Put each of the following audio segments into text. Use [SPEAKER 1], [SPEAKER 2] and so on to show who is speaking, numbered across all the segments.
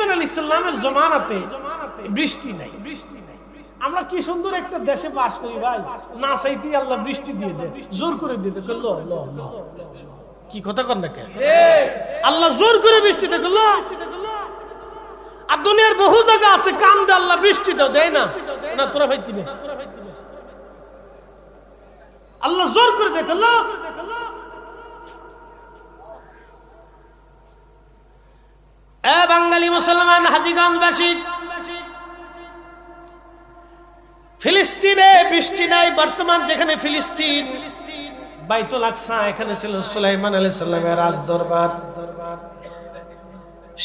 [SPEAKER 1] সুলাইমান আলী ইসলামের জমানাতে বৃষ্টি নাই। বৃষ্টি আমরা কি সুন্দর একটা দেশে বাস করি ভাই। না চাইতেই আল্লাহ বৃষ্টি দিয়ে দেয় জোর করে দেয় ল কি কথা কর না কে আল্লাহ জোর করে বৃষ্টি দেয় ল। আর দুনিয়ার বহু জায়গা আছে কান দে আল্লাহ বৃষ্টি দাও দেয় না। না তোরা ভাই তিনি আল্লাহ জোর করে দেখ ল বাঙালি মুসলমান, হাজিগঞ্জবাসী, ফিলিস্তিনে বৃষ্টি নাই, বর্তমান যেখানে ফিলিস্তিন, বাইতুল আকসা এখানে ছিল সুলাইমান আলাইহিস সালামের রাজ দরবার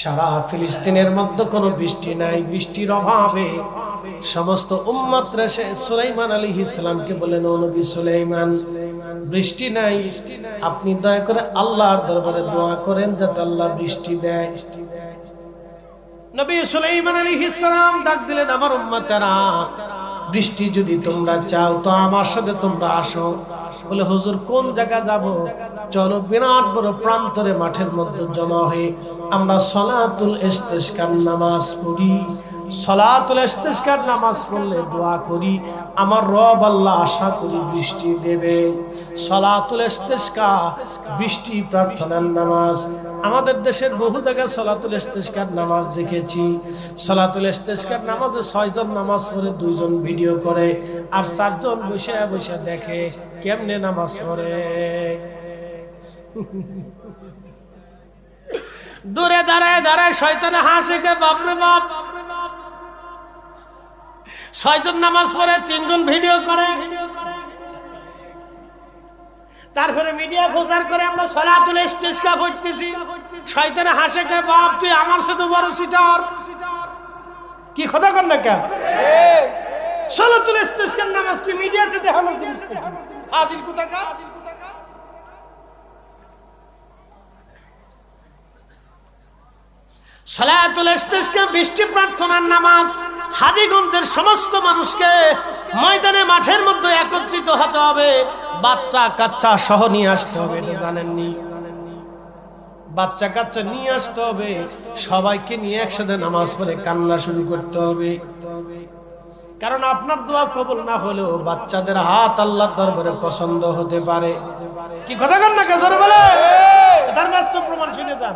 [SPEAKER 1] সারা ফিলিস্তিনের মধ্যে কোনো বৃষ্টি নাই, বৃষ্টির অভাবে সমস্ত উম্মত রেসে সুলাইমান আলী ইসলামকে বলেন সুলাইমান, বৃষ্টি নাই, আপনি দয়া করে আল্লাহর দরবারে দোয়া করেন যাতে আল্লাহ বৃষ্টি দেয়। নবী সুলাইমান আলী ইসলাম ডাক দিলেন, আমার উম্মতেরা, বৃষ্টি যদি তোমরা চাও, তো আমার সাথে তোমরা আসো। বলে, হুজুর, কোন জায়গা যাব? চলো, বিরাট বড় প্রান্তরে মাঠের মধ্যে জমা হয়ে আমরা সলাতুল ইস্তেস্কার নামাজ পড়ি। সলাতুল ইস্তেস্কার নামাজ পড়লে দোয়া করি, আমার রব আল্লাহ আশা করি বৃষ্টি দেবে সলাতুল ইস্তেস্কা বৃষ্টি প্রার্থনার নামাজ আমাদের দেশের বহু জায়গায় সলাতুল ইস্তেস্কার নামাজ দেখেছি। সলাতুল ইস্তেস্কার নামাজে ছয়জন নামাজ পড়ে, দুইজন ভিডিও করে, আর চারজন বসে বসে দেখে কেমনে নামাজ পড়ে। দূরে দাঁড়ায় দাঁড়ায় শয়তানে হাসে কে বাপরে বাপ। ছয়জন নামাজ পড়ে, তিনজন ভিডিও করে। তারপরে মিডিয়া প্রচার করে আমরা সলাতুল কাপ হইতেছি শয়তানে হাসে কে বাপ, তুই আমার সাথে বড় সিটার কি কথা কর না কেন? সলাতুল ইস্তেস্কার নামাজ কি মিডিয়াতে দেখানো জিনিস হাজিল কোথাকার? সলাতুল ইস্তেস্কা বৃষ্টি প্রার্থনার নামাজ হাজিগঞ্জের সমস্ত মানুষকে ময়দানে মাঠের মধ্যে একত্রিত হতে হবে। বাচ্চা কাচ্চা সহ নিয়ে আসতে হবে এটা জানেননি? বাচ্চা কাচ্চা নিয়ে আসতে হবে সবাইকে নিয়ে একসাথে নামাজ পড়ে কান্না শুরু করতে হবে। কারণ আপনার দোয়া কবল না হলেও বাচ্চাদের হাত আল্লাহর দরবারে পছন্দ হতে পারে। কি কথা কন না কে জোরে বলে তার বাস্তব প্রমাণ শুনে যান।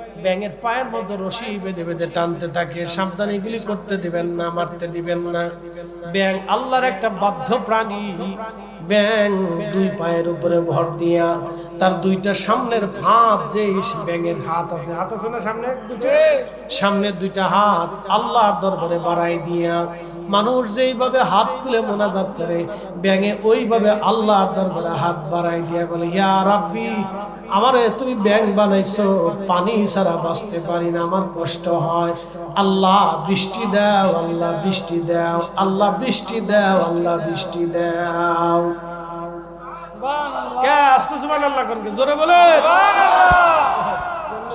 [SPEAKER 1] ব্যাঙের পায়ের মধ্যে রশি বেঁধে বেঁধে টানতে থাকে। সাবধানে এগুলি করতে দিবেন না, মারতে দিবেন না। ব্যাং আল্লাহর একটা বাধ্য প্রাণী ব্যাং দুই পায়ের উপরে ভর দিয়া, তার দুইটা সামনের ভাত যে ব্যাঙের হাত আছে। হাত আছে না সামনে? সামনের দুইটা হাত আল্লাহর দরবারে বাড়াই দিয়া, মানুষ যেইভাবে হাত তুলে মোনাজাত করে, ব্যাঙে ওইভাবে আল্লাহর দরবারে হাত বাড়াই দিয়া বলে, ইয়া রাব্বি, আমারে তুমি ব্যাং বানাইছো, পানি ছাড়া বাঁচতে পারি না, আমার কষ্ট হয়। আল্লাহ, বৃষ্টি দাও, আল্লাহ, বৃষ্টি দাও, আল্লাহ, বৃষ্টি দাও, আল্লাহ, বৃষ্টি দাও। কে আস্তে সুমান আল্লাহ জোরে বলে।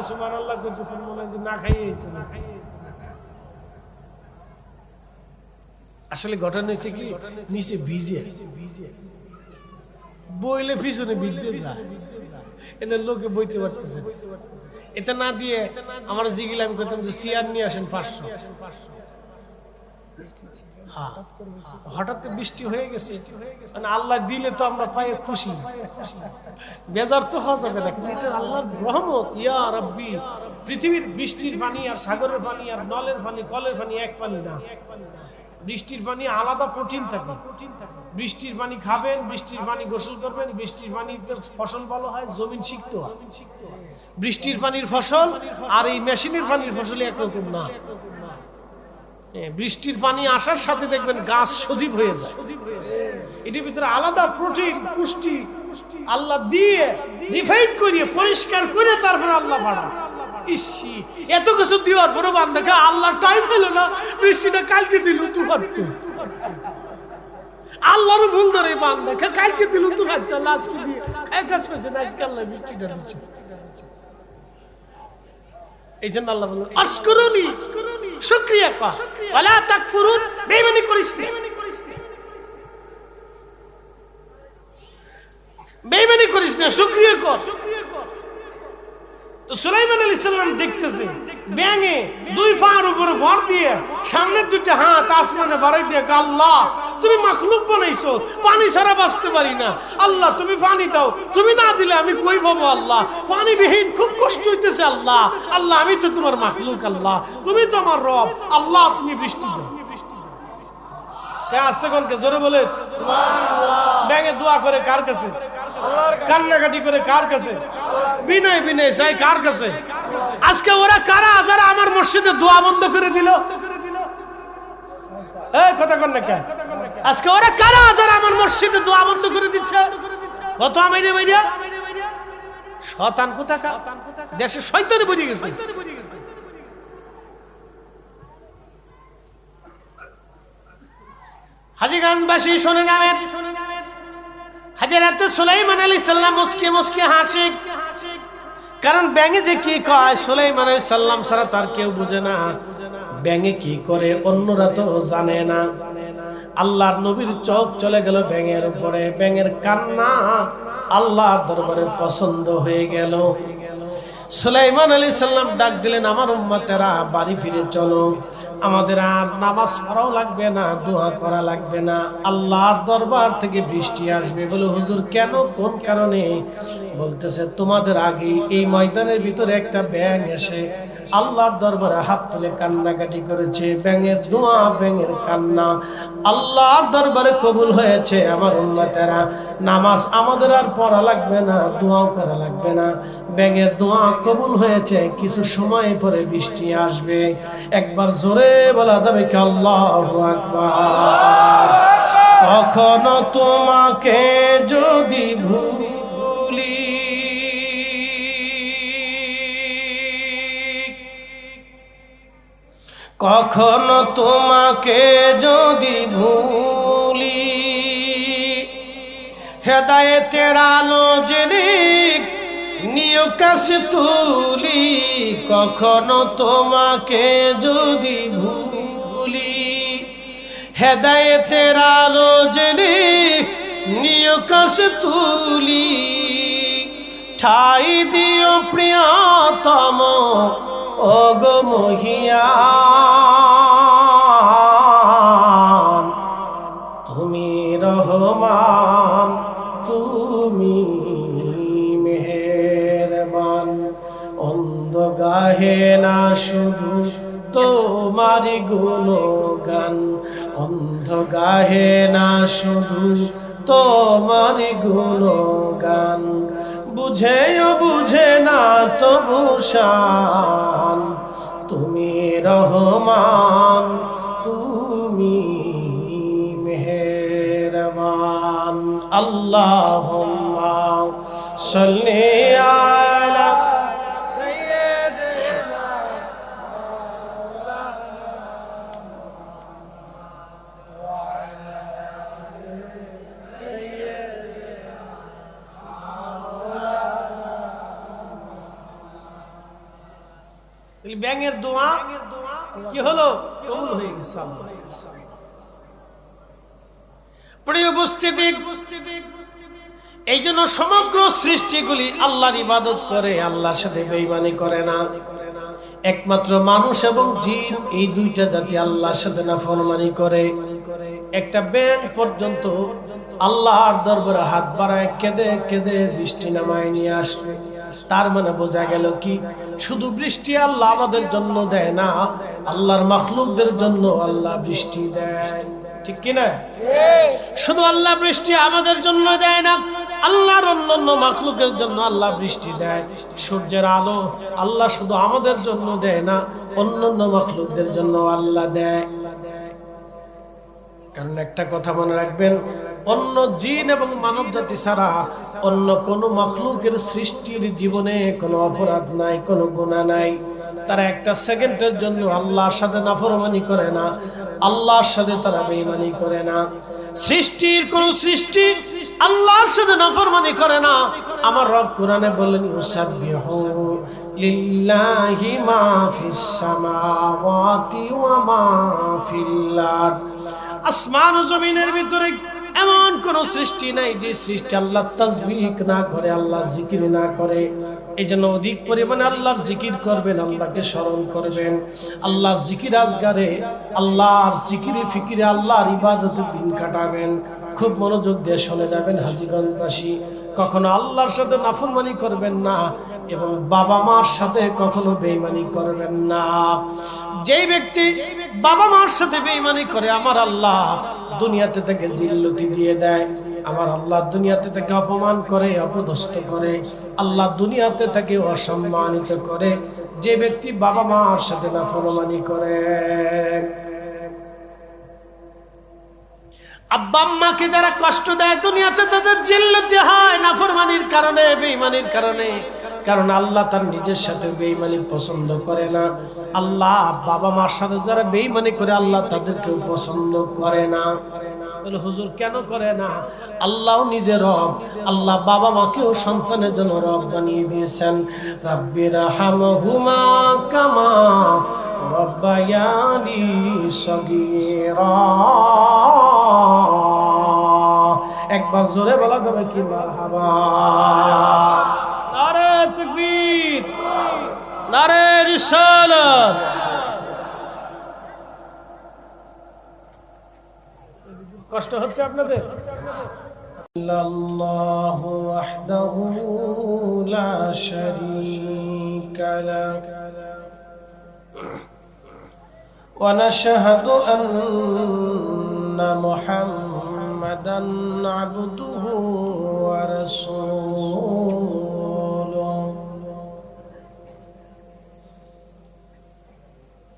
[SPEAKER 1] সুমান আল্লাহ করতেছেন মনে হয় না খাইয়েছে আসলে ঘটনা হয়েছে কি? নিচে ভিজে। বইলে পিছনে ভিজে যায়। এটা লোকে বইতে পারতেছে না। এটা না দিয়ে আমার জিগিল আমি করতাম যে সিয়ার নিয়ে আসেন পাঁচশো। হঠাৎ বৃষ্টি হয়ে গেছে। মানে আল্লাহ দিলে তো আমরা খুশি। বেজার তো হওয়া যাবে না কিন্তু এটা আল্লাহর রহমত। ইয়া রাব্বি পৃথিবীর বৃষ্টির পানি আর সাগরের পানি আর নলের পানি কলের পানি এক পানি না। বৃষ্টির পানি আলাদা প্রোটিন থাকে। বৃষ্টির পানি খাবেন বৃষ্টির পানি গোসল করবেন বৃষ্টির পানিতে ফসল ভালো হয় জমিন সিক্ত হয়। বৃষ্টির পানির ফসল আর এই মেশিনের পানির ফসল একরকম না। বৃষ্টির পানি আসার সাথে দেখবেন গাছ সজীব হয়ে যায়। এটির ভিতরে আলাদা প্রোটিন, পুষ্টি আল্লাহ দিয়ে রিফাইন করিয়ে, পরিষ্কার করে তারপরে আল্লাহ ইসি, এত কিছু দেওয়ার পরে বান্ধা আল্লাহ টাইম পেল না, বৃষ্টিটা কালকে দিল তো আল্লাহর ভুল ধরে পান না কা- কালকে দিলুম তো আল্লাহ আজকে দিয়ে পেয়েছে না আজকে আল্লাহ বৃষ্টিটা দিচ্ছে। এই জন্য আল্লাহ কর। করিস না। করিস না কর। তো সুলাইমান দেখতেছে, ব্যাঙে দুই পার উপরে ভর দিয়ে সামনে দুইটা হাত আসমানে বাড়াই দিয়ে গো আল্লাহ তুমি মাখলুক বানাইছো পানি ছাড়া বাঁচতে পারি না। আল্লাহ তুমি পানি দাও। তুমি না দিলে আমি কই পাবো আল্লাহ? পানি বিহীন খুব কষ্ট হইতেছে আল্লাহ। আল্লাহ আমি তো তোমার মাখলুক আল্লাহ। তুমি তো আমার রব। আল্লাহ তুমি বৃষ্টি দাও। আসতে কোনকে জোরে বলে ব্যাঙে দোয়া করে কার কাছে? কান্নাকাটি করে কার কাছে? বিনয় বিনয় চাই কার কাছে? আজকে ওরা কারা? যারা আমার মসজিদে দোয়া বন্ধ করে দিল। এই কথা কন না কে? আজকে ওরা কারা যারা আমার মসজিদে দোয়া বন্ধ করে দিচ্ছে? কত আমাইরে মাইরিয়া শতান কোথাকা দেশে শয়তানে বেরিয়ে গেছে। হাজিগানবাসী শুনে যাবেন হাজারাত সুলাইমান আলী সাল্লাম মুসকে মুসকে হাসি। কারণ ব্যাঙে যে কি কয়, সুলাইমান আলী সাল্লাম ছাড়া তার কেউ বুঝে না। ব্যাঙে কি করে, অন্যরা তো জানে না। আল্লাহর নবীর চোখ চলে গেল ব্যাঙের উপরে, ব্যাঙের কান্না আল্লাহর দরবারে পছন্দ হয়ে গেল। সুলাইমান আলী সাল্লাম ডাক দিলেন, আমার উম্মতেরা, বাড়ি ফিরে চলো। আমাদের আর নামাজ পড়াও লাগবে না, দোয়া করা লাগবে না। আল্লাহর দরবার থেকে বৃষ্টি আসবে। বলে, হুজুর, কেন? কোন কারণে? বলতেছে, তোমাদের আগে এই ময়দানের ভিতরে একটা ব্যাং এসে আল্লাহর দরবারে হাত তুলে কান্নাকাটি করেছে, ব্যাঙের দোয়া, ব্যাঙের কান্না। আল্লাহর দরবারে কবুল হয়েছে আমার উন্মতেরা নামাজ আমাদের আর পড়া লাগবে না, দোয়াও করা লাগবে না। ব্যাঙের দোয়া কবুল হয়েছে, কিছু সময় পরে বৃষ্টি আসবে। একবার জোরে বলা যাবে কি আল্লাহ আকবার। কখনো তোমাকে যদি ভুলি কখনো তোমাকে যদি ভুলি, হেদায়েতের আলো জেনে নিয় কাছে তুলি, কখনো তোমাকে যদি ভুলি, হেদায়েতের আলো জেনে নিয় কাছে তুলি, ঠাই দিও প্রিয়তম, ওগ তোমারি গুণগান অন্ধ গাহে না শুধু তোমারি গুণগান বুঝেও বুঝে না তবু শান। তুমি রহমান, তুমি মেহেরবান। আল্লাহ সাল্লি ব্যাঙের দোয়া কি হলো? কবুল হয়ে গেছে এই জন্য সমগ্র সৃষ্টিগুলি আল্লাহর ইবাদত করে, আল্লাহর সাথে বেইমানি করে না। একমাত্র মানুষ এবং জিন, এই দুইটা জাতি আল্লাহর সাথে না ফরমানি করে। একটা ব্যাং পর্যন্ত আল্লাহর দরবারে হাত বাড়ায় কেঁদে কেঁদে বৃষ্টি নামায় নিয়ে আসবে তার মানে বোঝা গেল কি? শুধু বৃষ্টি আল্লাহ আমাদের জন্য দেয় না, আল্লাহর মখলুকদের জন্য আল্লাহ বৃষ্টি দেয়। ঠিক কিনা? শুধু আল্লাহ বৃষ্টি আমাদের জন্য দেয় না, আল্লাহর অন্যান্য মাখলুকের জন্য আল্লাহ বৃষ্টি দেয়। সূর্যের আলো আল্লাহ শুধু আমাদের জন্য দেয় না, অন্যান্য মাখলুকদের জন্য আল্লাহ দেয়। কারণ একটা কথা মনে রাখবেন অন্য জিন এবং মানব জাতি ছাড়া অন্য কোনো মখলুকের সৃষ্টির জীবনে কোনো অপরাধ নাই, কোনো গুণা নাই। তারা একটা সেকেন্ডের জন্য আল্লাহর সাথে নাফরমানি করে না, আল্লাহর সাথে তারা বেইমানি করে না। সৃষ্টির কোন সৃষ্টি আল্লাহর সাথে নাফরমানি করে না। আমার রব কোরআনে বললেন, ইউসাব্বিহু লিল্লাহি মা ফিস সামাওয়াতি ওয়া মা ফিল আসমান ও জমিনের ভিতরে এমন কোন সৃষ্টি নাই যে সৃষ্টি আল্লাহ তাসবিহ না করে, আল্লাহ জিকির না করে। এই জন্য অধিক পরিমাণে আল্লাহর জিকির করবেন, আল্লাহকে স্মরণ করবেন। আল্লাহর জিকির আজগারে, আল্লাহর জিকিরে ফিকিরে আল্লাহর ইবাদতে দিন কাটাবেন। খুব মনোযোগ দিয়ে শুনে যাবেন হাজিগঞ্জবাসী। কখনো আল্লাহর সাথে নাফরমানি করবেন না এবং বাবা মার সাথে কখনো বেইমানি করবেন না। যেই ব্যক্তি বাবা মার সাথে বেইমানি করে, আমার আল্লাহ দুনিয়াতে থেকে জিল্লতি দিয়ে দেয়। আমার আল্লাহ দুনিয়াতে থেকে অপমান করে, অপদস্থ করে। আল্লাহ দুনিয়াতে থেকে অসম্মানিত করে। যে ব্যক্তি বাবা মার সাথে নাফরমানি করে। আব্বা যারা কষ্ট দেয়, দুনিয়াতে তাদের জিল্লতি হয়, নাফরমানির কারণে, বেঈমানির কারণে। কারণ আল্লাহ তার নিজের সাথে বেঈমানি পছন্দ করে না। আল্লাহ বাবা মার সাথে যারা বেঈমানি করে, আল্লাহ তাদেরকেও পছন্দ করে না। হুজুর, কেন করে না? আল্লাহ নিজে রব। আল্লাহ বাবা মাকেও সন্তানের জন্য রব বানিয়ে দিয়েছেন। রাব্বির হামহুমা কামা রব্বায়ানি সগীরা। একবার জোরে বলা যাবে কি, মারহাবা। নারে তাকবীর নারে রিসালাত কষ্ট হচ্ছে আপনাদের الله وحده لا شريك له ونشهد أن محمدا عبده ورسوله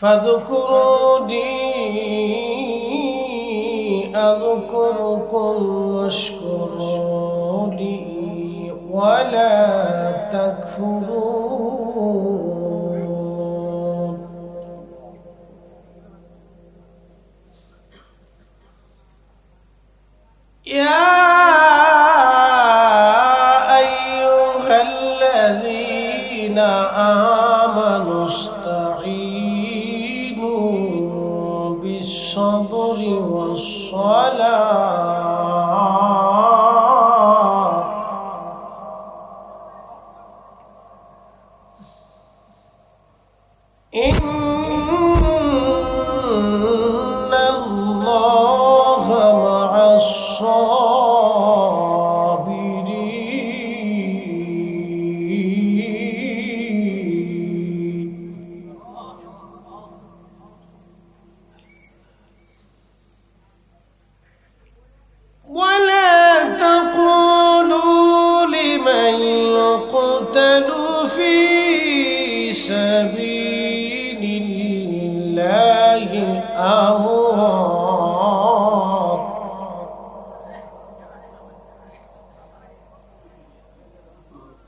[SPEAKER 1] فاذكروني أذكركم واشكروا لي ولا تكفرون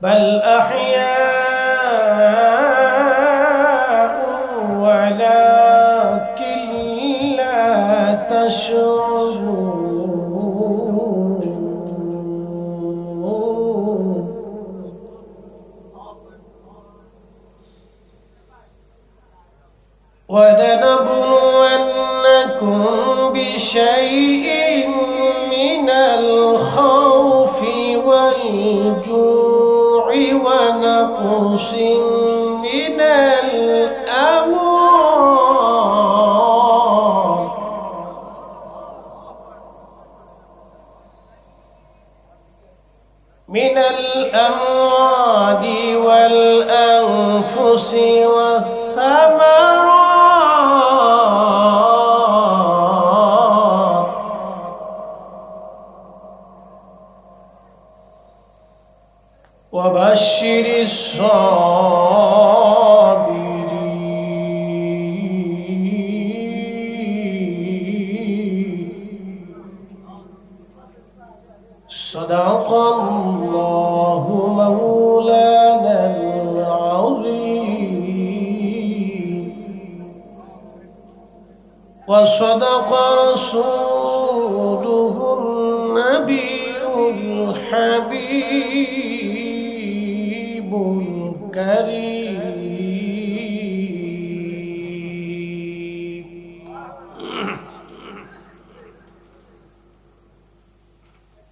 [SPEAKER 1] بل طمس من الأمر من الأموال والأنفس والأنفس الحبيب الكريم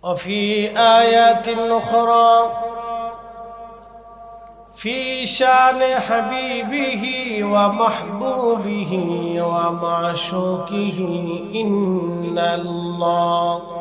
[SPEAKER 1] وفي آيات أخرى في شأن حبيبه ومحبوبه ومعشوقه إن الله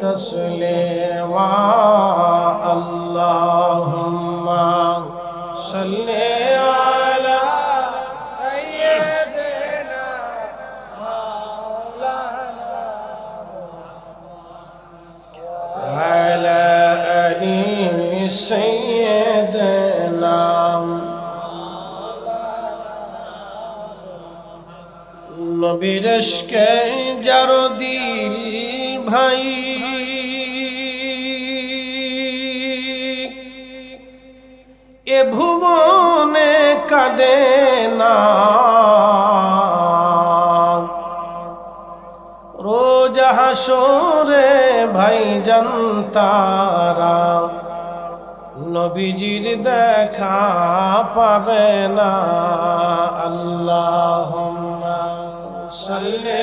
[SPEAKER 1] تسليما اللهم صل على سيدنا وعلى آل سيدنا নবীর এশকে যার দিল ভাই কাঁদে না। রোজ হাসরে ভাই জনতারা নবীজির দেখা পাবে না। আল্লাহ সাল্লি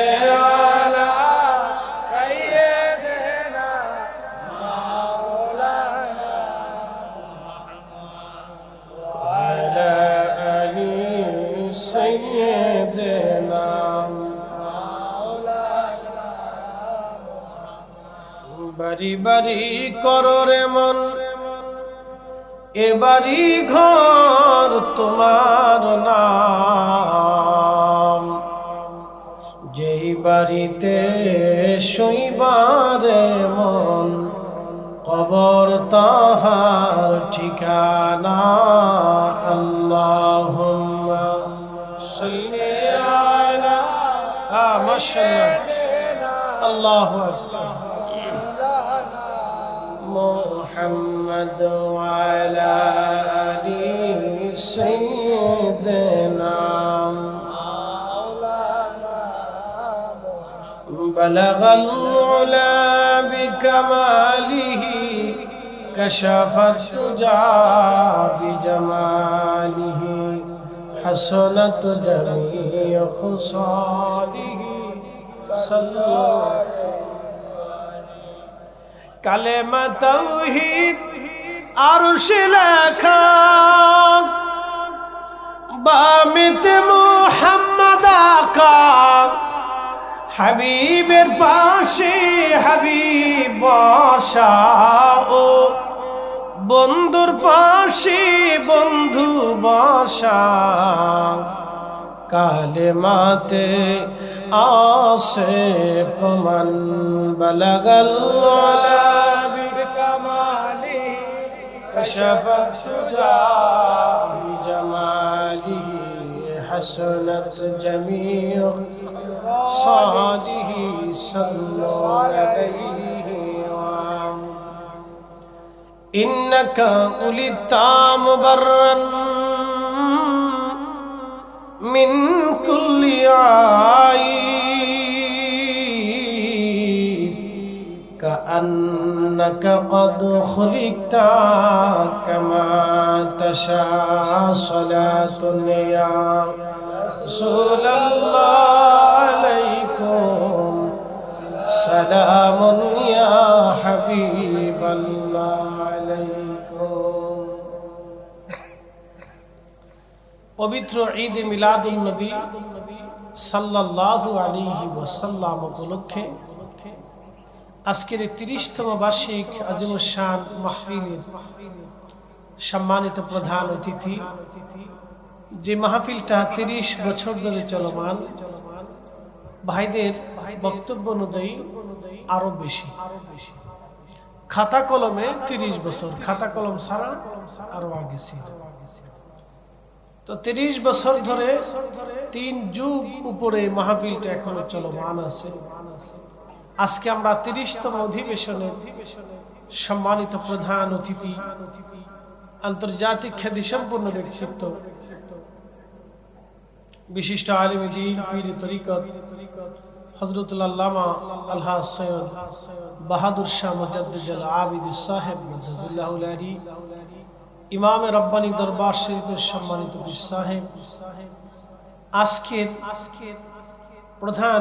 [SPEAKER 1] বাড়ি বাড়ি কররে মন। এবারি ঘর তোমার নাম। যেই বাড়িতে শৈবারে মন, কবর তাহার ঠিকানা আল্লাহ আল্লাহ محمد وعلى آل سيدنا بلغ العلا بكماله كشف التجا بجماله حسنت جميع خصاله صلى الله কালেমা তৌহিদ, আরশ লেখা। বামিত মুহাম্মদ আকা, হাবিবের পাশে হাবিব বসা। ও বন্ধুর পাশে বন্ধু বসা। কালেমাতে আসে প্রমাণ, বলগল কামালি فشفت جاه بجماله حسنت جميع صاده صلوا عليه إنك ولدت مبرا من كل عيب كأن كأنك قد خلقت كما تشاء صلاة يا رسول الله عليكم سلام يا حبيب الله عليكم পবিত্র ঈদ মিলাদুল নবী সাল্লাল্লাহু আলাইহি ওয়াসাল্লাম উপলক্ষে আজকের তিরিশতম বার্ষিক আজিমুল শান মাহফিলের সম্মানিত প্রধান অতিথি। যে মাহফিলটা তিরিশ বছর ধরে চলমান, ভাইদের বক্তব্য অনুযায়ী আরও বেশি। খাতা কলমে তিরিশ বছর, খাতা কলম ছাড়া আরও আগে ছিল। তো তিরিশ বছর ধরে তিন যুগ উপরে মাহফিলটা এখনও চলমান আছে। আজকে আমরা তিরিশতম অধিবেশনের সম্মানিত প্রধান অতিথি, আন্তর্জাতিক খ্যাতি সম্পন্ন ব্যক্তিত্ব, বিশিষ্ট আলিম দিন তরিকত শাহ মুজাদ্দুল আবিদ সাহেব মুজাজিল্লাহ আলী ইমাম রব্বানি দরবার শরীফের সম্মানিত সাহেব। আজকের প্রধান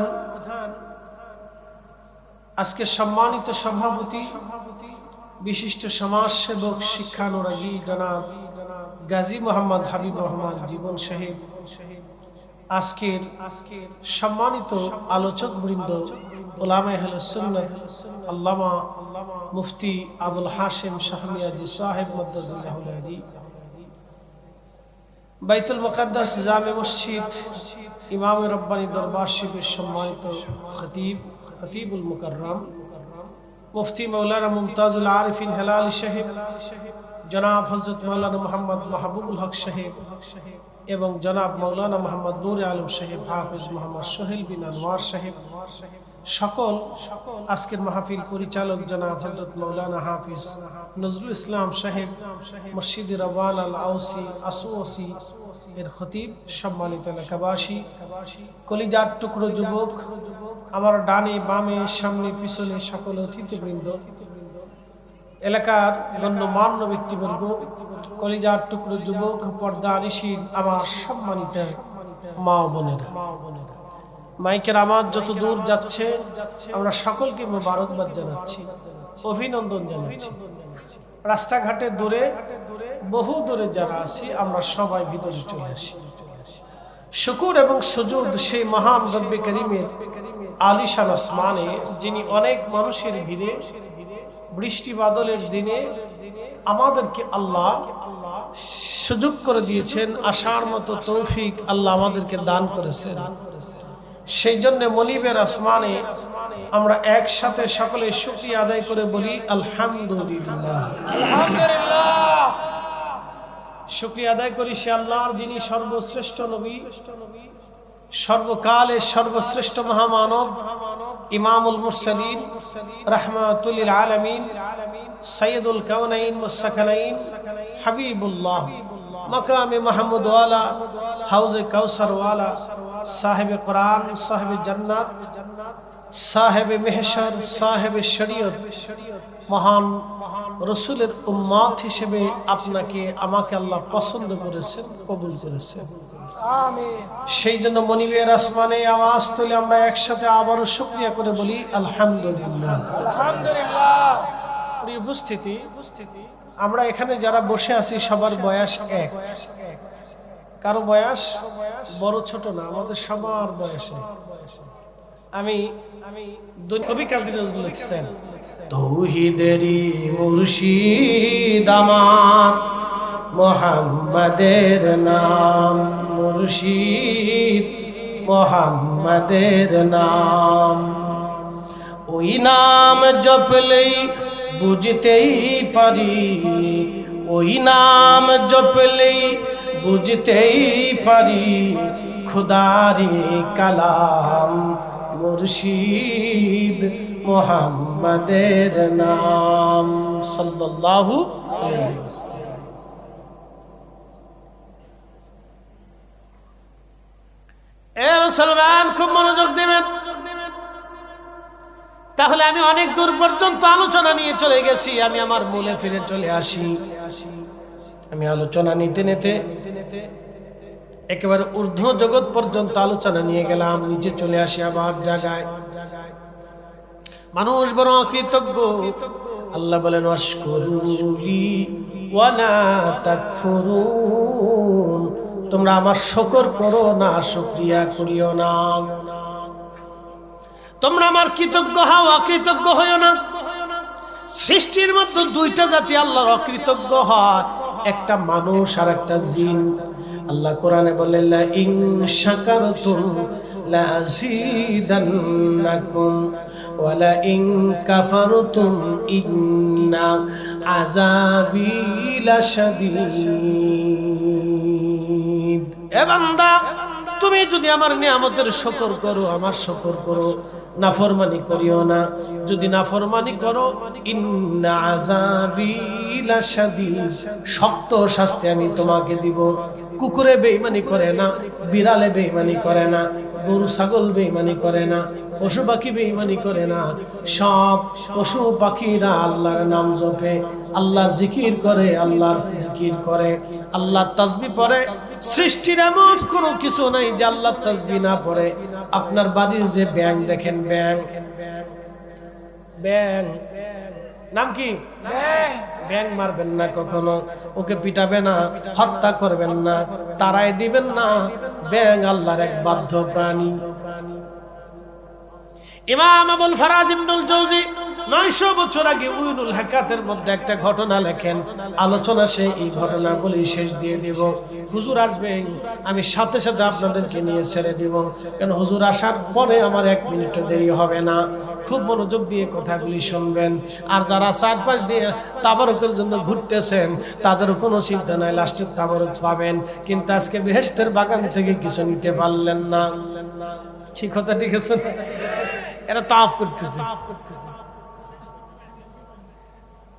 [SPEAKER 1] আজকের সম্মানিত সভাপতি, বিশিষ্ট সমাজসেবক, শিক্ষানুরাগী জনাব গাজী মোহাম্মদ হাবিব রহমান জীবন সাহেব, আজকের সম্মানিত আলোচক বৃন্দ আল্লামা মুফতি আবুল হাশেম শাহমিয়াজি সাহেব মদ্দাজুল্লাহ বাইতুল মুকাদ্দাস জামে মসজিদ ইমাম রব্বানি দরবার শিবের সম্মানিত খতিব খতিবুল মুকররম মুফতি মৌলানা মুমতাজুল আরিফিন হেলাল সাহেব জনাব হজরত মৌলানা মোহাম্মদ মাহবুবুল হক সাহেব এবং জনাব মৌলানা মোহাম্মদ নূর আলম সাহেব হাফিজ মোহাম্মদ সোহেল বিন আনোয়ার সাহেব সকল আজকের মাহফিল পরিচালক জনাব হজরত মৌলানা হাফিজ নজরুল ইসলাম সাহেব, মসজিদ রবান আল আউসি আসুসি এর খতিব, সম্মানিত এলাকাবাসী, কলিজার টুকরো যুবক, আমার ডানে বামে, সামনে, পিছনে সকল অতিথিবৃন্দ, এলাকার গণ্যমান্য ব্যক্তিবর্গ, কলিজার টুকরো যুবক, পর্দা ঋষির আমার সম্মানিত মা বোনেরা। মাইকের আমার যত দূর যাচ্ছে, আমরা সকলকে মোবারকবাদ জানাচ্ছি, অভিনন্দন জানাচ্ছি। রাস্তাঘাটে দূরে বহু দূরে যারা আছি, আমরা সবাই ভিতরে চলে আসি। শুকুর এবং সুজুদ সেই মহান রব্বে করিমের আলিশান আসমানে, যিনি অনেক মানুষের ভিড়ে, বৃষ্টি বাদলের দিনে আমাদেরকে আল্লাহ সুযোগ করে দিয়েছেন, আসার মতো তৌফিক আল্লাহ আমাদেরকে দান করেছেন। সেই জন্য মনিবের আসমানে আমরা একসাথে সকলে শুক্রিয়া আদায় করে বলি, আলহামদুলিল্লাহ। শুক্রিয়া আদায় করি সে আল্লাহর যিনি সর্বশ্রেষ্ঠ নবী, সর্বকালের সর্বশ্রেষ্ঠ মহামানব, ইমামুল মুরসালিন রহমাতুল আলমিন সৈয়দুল কাউনাইন মুসাকানাইন হাবিবুল্লাহ, মকামে মাহমুদ ওয়ালা, হাউজে কাউসার ওয়ালা, সাহেব কোরআন, সাহেব জান্নাত, সাহেব মেহসর সাহেব শরীয়ত মহান রসুলের উম্মাত হিসেবে আপনাকে আমাকে আল্লাহ পছন্দ করেছেন কবুল করেছেন। সেই জন্য মনিবের আসমানে আওয়াজ তুলে আমরা একসাথে আবারও শুক্রিয়া করে বলি আলহামদুলিল্লাহ। আলহামদুলিল্লাহ। উপস্থিতি আমরা এখানে যারা বসে আছি সবার বয়স এক। কারও বয়স বড় ছোট না আমাদের সবার বয়সে। আমি আমি কবি মুর্শিদ আমার, মোহাম্মদের নাম মুর্শিদ, মোহাম্মদের নাম। ওই নাম জপলেই বুঝতেই পারি, ওই নাম জপলেই বুঝতেই পারি, খুদারি কালাম মুর্শিদ মোহাম্মদের নাম। সাল্লাল্লাহু আলাইহি ওয়াসাল্লাম। এ মুসলমান, খুব মনোযোগ দেবেন। তাহলে আমি অনেক দূর পর্যন্ত আলোচনা নিয়ে চলে গেছি। আমি আমার মূলে ফিরে চলে আসি। আমি আলোচনা নিতে নিতে একেবারে ঊর্ধ্ব জগৎ পর্যন্ত আলোচনা নিয়ে গেলাম নিচে চলে আসি আবার জায়গায়। মানুষ বড় কৃতজ্ঞ। আল্লাহ বলেন অস্করুলি তোমরা আমার শকর করো না, শুকরিয়া করিও না। তোমরা আমার কৃতজ্ঞ হও, অকৃতজ্ঞ হইও না। সৃষ্টির মধ্যে দুইটা জাতি আল্লাহর অকৃতজ্ঞ হয়, একটা মানুষ আর একটা জিন। আল্লাহ কোরআনে বলে, লা ইন শাকারতুম লা আযীদান্নাকুম ওয়া লা ইন ইন্না আযাবি তুমি যদি আমার নিয়ামতের শকর করো, আমার শকর করো, নাফরমানি করিও না। যদি নাফরমানি করো, ইন্না শক্ত শাস্তি আমি তোমাকে দিব। কুকুরে বেইমানি করে না, বিড়ালে বেইমানি করে না, গরু, ছাগল বেইমানি করে না, পশু পাখি বেইমানি করে না, সব পশু পাখিরা আল্লাহর নাম জপে, আল্লাহর জিকির করে, আল্লাহর জিকির করে, আল্লাহর তাসবি পড়ে। সৃষ্টির এমন কোনো কিছু নাই যে আল্লাহর তাসবি না পড়ে। আপনার বাড়ির যে ব্যাং দেখেন ব্যাং ব্যাং নাম কি? ব্যাং। মারবেন না কখনো ওকে পিটাবে না হত্যা করবেন না তারাই দিবেন না। ব্যাং আল্লাহর এক বাধ্য প্রাণী। ইমাম আবুল ফারাজ ইবনুল জৌজি নয়শো বছর আগে উইনুল হাকাতের মধ্যে একটা ঘটনা লেখেন। আলোচনা সে এই ঘটনা শেষ দিয়ে দিব। হুজুর আসবেন আমি সাথে সাথে আপনাদেরকে নিয়ে ছেড়ে দিব। কারণ হুজুর আসার পরে আমার এক মিনিটও দেরি হবে না। খুব মনোযোগ দিয়ে কথাগুলি শুনবেন। আর যারা চারপাশ দিয়ে তাবারকের জন্য ঘুরতেছেন, তাদেরও কোনো চিন্তা নাই লাস্টের তাবারক পাবেন। কিন্তু আজকে বেহেস্তের বাগান থেকে কিছু নিতে পারলেন না। ঠিক কথা ঠিক আছে? এরা তাফ করতেছে।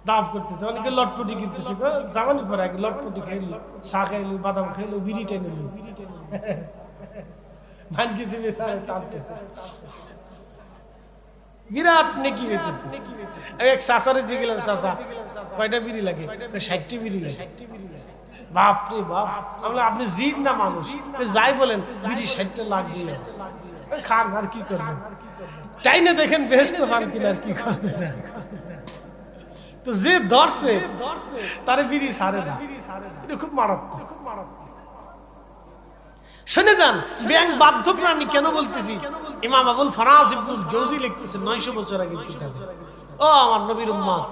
[SPEAKER 1] তাফ করতেছে, অনেকে লটপটি কিনতেছে জামানি পরে আগে লটপটি খাইলি চা খাইলি বাদাম খাইলো বিড়ি টেনে ধান বিরাট নেকি এক যে গেলাম কয়টা বিড়ি লাগে? ষাটটি বিড়ি লাগে। বাপ রে বাপ আমরা আপনি জিদ না মানুষ? যাই বলেন, বিড়ি ষাটটা লাগবে। খান আর কি করবেন টাইনে দেখেন বেহেস্ত পান কিনা আর কি করবেন তো যে ধরছে তারে বিড়ি সারে না। এটা খুব মারাত্মক। শুনে যান ব্যাংক বাধ্য প্রাণী কেন বলতেছি? ইমাম আবুল ফারাজ ইবনুল জৌজি লিখতেছে নয়শো বছর আগে কিতাবে। ও আমার নবীর উম্মত।